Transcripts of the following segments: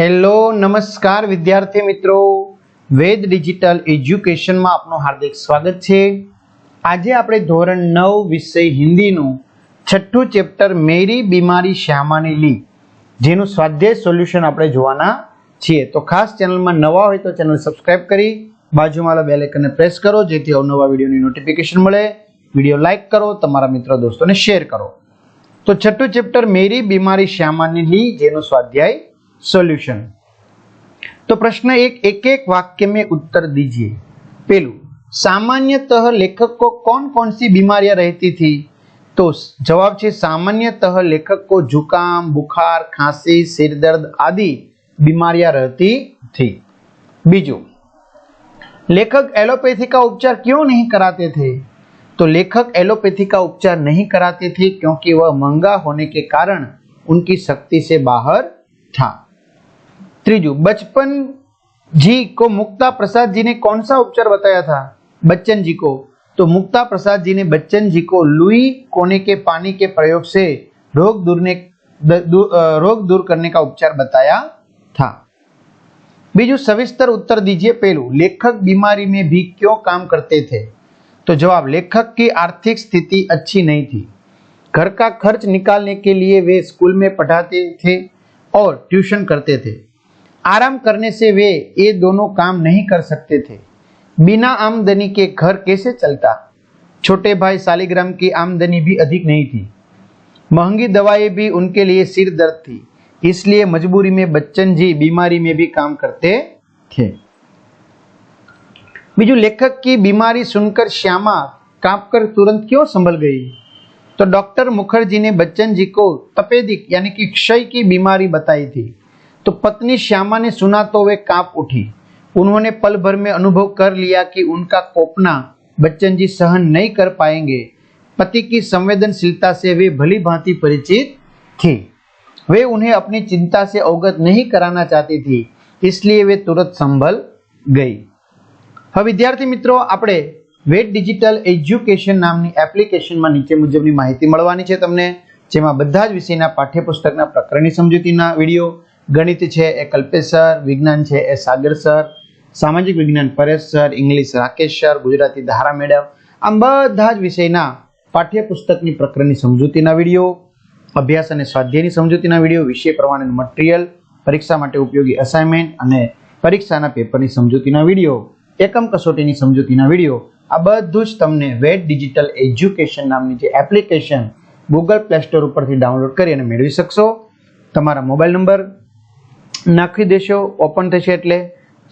Hello, નમસ્કાર વિદ્યાર્થી મિત્રો. વેદ ડિજિટલ એજ્યુકેશનમાં આપનું હાર્દિક સ્વાગત છે. આજે આપણે ધોરણ નવ વિષય હિન્દીનું છઠ્ઠું ચેપ્ટર મેરી બીમારી શ્યામાની લી, જેનું સ્વાધ્યાય સોલ્યુશન આપણે જોવાના છીએ. તો ખાસ ચેનલમાં નવા હોય તો ચેનલ સબસ્ક્રાઇબ કરી, બાજુમાં બેલ આઇકનને પ્રેસ કરો, જેથી અવનવા વિડીયોની નોટિફિકેશન મળે. વીડિયો લાઇક કરો, તમારા મિત્રો દોસ્તોને શેર કરો. તો છઠ્ઠું ચેપ્ટર મેરી બીમારી શ્યામાની લી, જેનું સ્વાધ્યાય सॉल्यूशन। तो प्रश्न एक एक एक वाक्य में उत्तर दीजिए। पहलू, सामान्यतः लेखक को कौन कौन सी बीमारियाँ रहती थी? तो जवाब છે सामान्यतः लेखक को जुकाम, बुखार, खांसी सिर दर्द आदि बीमारियाँ रहती थी। बीजू, लेखक एलोपैथी का उपचार क्यों नहीं कराते थे? तो लेखक एलोपैथी का उपचार नहीं कराते थे क्योंकि वह महँगा होने के कारण उनकी शक्ति से बाहर था। त्रिजु, बचपन जी को मुक्ता प्रसाद जी ने कौन सा उपचार बताया था? बच्चन जी को। तो मुक्ता प्रसाद जी ने बच्चन जी को लुई कोने के पानी के प्रयोग से रोग दूर ने रोग दूर करने का उपचार बताया था। बीजू, सविस्तर उत्तर दीजिए पहलू। लेखक बीमारी में भी क्यों काम करते थे? तो जवाब, लेखक की आर्थिक स्थिति अच्छी नहीं थी। घर का खर्च निकालने के लिए वे स्कूल में पढ़ाते थे और ट्यूशन करते थे। आराम करने से वे ये दोनों काम नहीं कर सकते थे। बिना आमदनी के घर कैसे चलता? छोटे भाई सालिग्राम की आमदनी भी अधिक नहीं थी। महँगी दवाएँ भी उनके लिए सिर दर्द थी। इसलिए मजबूरी में बच्चन जी बीमारी में भी काम करते थे। बीजू लेखक की बीमारी सुनकर श्यामा कांपकर तुरंत क्यों संभल गई? तो डॉक्टर मुखर्जी ने बच्चन जी को तपेदिक, यानी कि क्षय की बीमारी बताई थी। तो पत्नी श्यामा ने सुना तो वे कांप उठी उन्होंने पल भर में अनुभव कर लिया कि उनका कोपना बच्चन जी सहन नहीं कर पाएंगे पति की संवेदनशीलता से वे भली भांति परिचित थी वे उन्हें अपनी चिंता से अवगत नहीं कराना चाहती थी इसलिए वे तुरंत संभल गई હવે વિદ્યાર્થી મિત્રો આપણે વેટ ડિજિટલ એજ્યુકેશન નામની એપ્લિકેશનમાં નીચે મુજબની માહિતી મળવાની છે તમને જેમાં બધા જ વિષયના પાઠ્યપુસ્તકના પ્રકરણની સમજૂતીના વિડીયો ગણિત છે, એ કલ્પેશ સર, વિજ્ઞાન છે, એ સાગર સર, સામાજિક વિજ્ઞાન Paresh sir, English Rakesh sir, Gujarati Dhara madam. આમ બધા જ વિષયના પાઠ્યપુસ્તકની પ્રકરણની સમજૂતીના વીડિયો, અભ્યાસ અને સ્વાધ્યાયની સમજૂતીના વીડિયો, વિષય પ્રમાણેનું મટીરિયલ, પરીક્ષા માટે ઉપયોગી અસાઇનમેન્ટ અને પરીક્ષાના પેપરની સમજૂતીના વીડિયો, એકમ કસોટીની સમજૂતીના વીડિયો, આ બધું જ તમને વેટ ડિજિટલ એજ્યુકેશન નામની જે એપ્લિકેશન ગૂગલ પ્લે સ્ટોર ઉપરથી ડાઉનલોડ કરી અને મેળવી શકશો. તમારા મોબાઈલ નંબર નાખી દેશો ઓપન થશે એટલે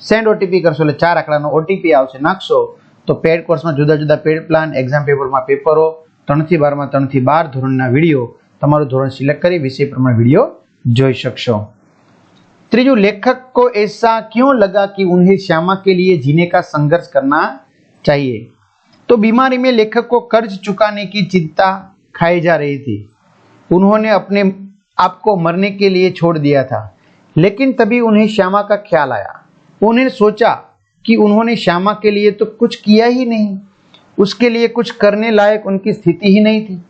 સેન્ડ ઓટીપી કરશો એટલે ચાર આંકડાનો ઓટીપી આવશે નાખશો તો પેડ કોર્સમાં જુદા જુદા પેડ પ્લાન એક્ઝામ પેપરમાં પેપરો ત્રણથી બારમાં ત્રણથી બાર ધોરણના વિડીયો તમારું ધોરણ સિલેક્ટ કરી વિષય પ્રમાણે વિડીયો જોઈ શકશો त्रिजु लेखक को ऐसा क्यों लगा कि उन्हें श्यामा के लिए जीने का संघर्ष करना चाहिए तो बीमारी में लेखक को कर्ज चुकाने की चिंता खाई जा रही थी उन्होंने अपने आप को मरने के लिए छोड़ दिया था लेकिन तभी उन्हें श्यामा का ख्याल आया। उन्हें सोचा कि उन्होंने श्यामा के लिए तो कुछ किया ही नहीं। उसके लिए कुछ करने लायक उनकी स्थिति ही नहीं थी।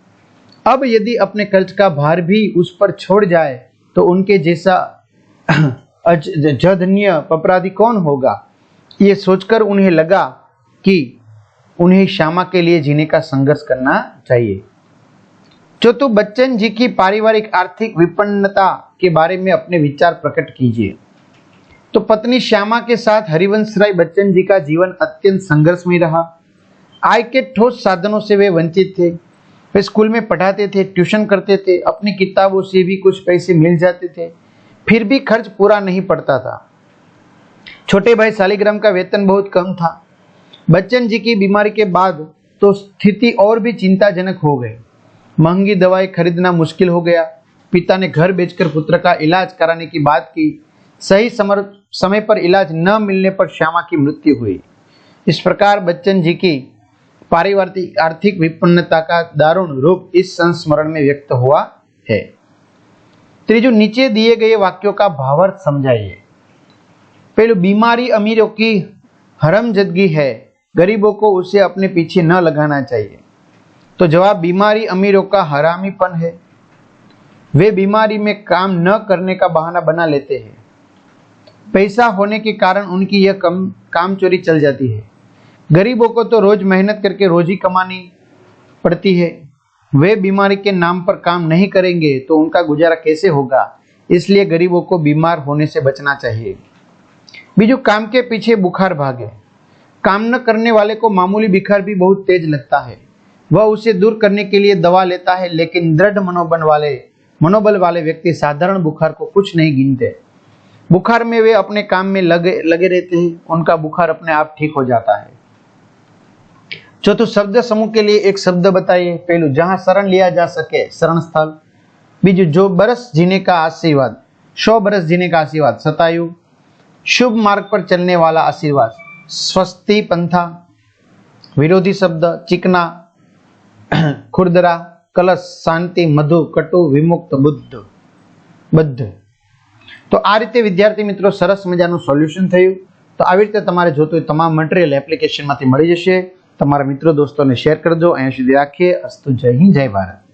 अब यदि अपने कर्ज का भार भी उस पर छोड़ जाए तो उनके जैसा जधन्य अपराधी कौन होगा? ये सोचकर उन्हें लगा कि उन्हें श्यामा के लिए जीने का संघर्ष करना चाहिए। चौथु बच्चन जी की पारिवारिक आर्थिक विपन्नता के बारे में अपने विचार प्रकट कीजिए। तो पत्नी श्यामा के साथ हरिवंश राय बच्चन जी का जीवन अत्यंत संघर्ष में रहा। आय के ठोस साधनों से वे वंचित थे। वे स्कूल में पढ़ाते थे, ट्यूशन करते थे, अपनी किताबों से भी कुछ पैसे मिल जाते थे। फिर भी खर्च पूरा नहीं पड़ता था। छोटे भाई सालिग्राम का वेतन बहुत कम था। बच्चन जी की बीमारी के बाद तो स्थिति और भी चिंताजनक हो गई। महँगी दवाई खरीदना मुश्किल हो गया। पिता ने घर बेचकर पुत्र का इलाज कराने की बात की। सही समर समय पर इलाज न मिलने पर श्यामा की मृत्यु हुई। इस प्रकार बच्चन जी की पारिवारिक आर्थिक विपन्नता का दारुण रूप इस संस्मरण में व्यक्त हुआ है। त्रिजु नीचे दिए गए वाक्यों का भावार्थ समझाइए। पहलू, बीमारी अमीरों की हरम जदगी है। गरीबों को उसे अपने पीछे न लगाना चाहिए। तो जवाब, बीमारी अमीरों का हरामीपन है। वे बीमारी में काम न करने का बहाना बना लेते हैं। पैसा होने के कारण उनकी यह कम, काम चोरी चल जाती है। गरीबों को तो रोज मेहनत करके रोजी कमानी पड़ती है। वे बीमारी के नाम पर काम नहीं करेंगे तो उनका गुजारा कैसे होगा? इसलिए गरीबों को बीमार होने से बचना चाहिए। बीजू काम के पीछे बुखार भागे काम न करने वाले को मामूली बुखार भी बहुत तेज लगता है। वह उसे दूर करने के लिए दवा लेता है, लेकिन दृढ़ मनोबल वाले मनोबल वाले व्यक्ति साधारण बुखार को कुछ नहीं गिनते। बुखार में वे अपने काम में लगे लगे रहते हैं, उनका बुखार अपने आप ठीक हो जाता है। चौथो शब्द समूह के लिए एक शब्द बताइए, पहलू, जहाँ शरण लिया जा सके, शरण स्थल। बीजू, जो बरस जीने का आशीर्वाद, सौ बरस जीने का आशीर्वाद, सतायु। शुभ मार्ग पर चलने वाला आशीर्वाद, स्वस्ति पंथा। विरोधी शब्द, चिकना, खुरदरा। કલશ, શાંતિ, મધુ, કટુ, વિમુક્ત, બુદ્ધ. બુદ્ધ. તો આ રીતે વિદ્યાર્થી મિત્રો સરસ મજાનું સોલ્યુશન થયું. તો આવી રીતે તમારે જોતું હોય તમામ મટીરિયલ એપ્લિકેશનમાંથી મળી જશે. તમારા મિત્રો, દોસ્તોને શેર કરજો. અહીંયા સુધી રાખીએ. અસ્તુ જય હિન્દ, જય ભારત.